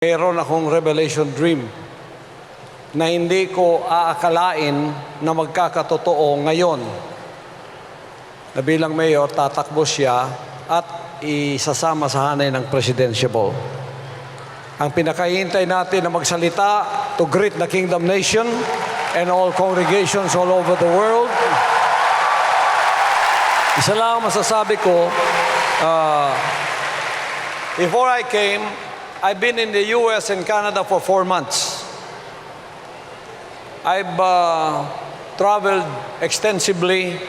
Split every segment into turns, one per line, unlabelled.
meron akong revelation dream na hindi ko aakalain na magkakatotoo ngayon. Na bilang mayor, tatakbo siya at isasama sa hanay ng presidentiable. Ang pinakahihintay natin na magsalita to greet the kingdom nation and all congregations all over the world. Isa lang ang masasabi ko, ah, before I came, I've been in the US and Canada for four months. I've uh, traveled extensively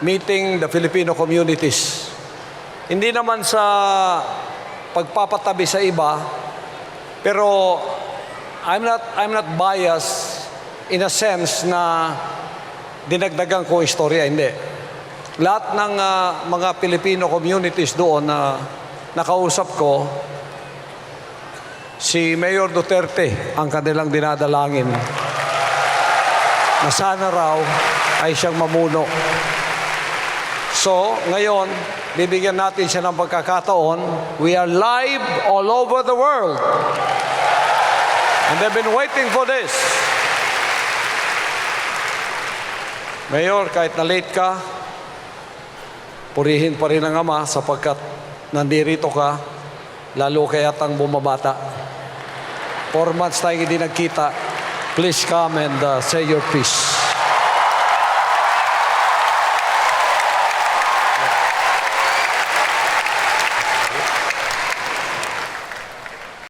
meeting the Filipino communities. Hindi naman sa pagpapatabi sa iba, pero I'm not, I'm not biased in a sense na dinagdagan ko istorya, hindi. Lahat ng ah, mga Filipino communities doon na nakausap ko, si Mayor Duterte ang kanilang dinadalangin na sana raw ay siyang mamuno. So, ngayon, bibigyan natin siya ng pagkakataon. We are live all over the world. And they've been waiting for this. Mayor, kahit na late ka, purihin pa rin ang Ama sapagkat nandirito ka, lalo kaya't ang bumabata. Four months tayong hindi nagkita. Please come and uh, say your peace.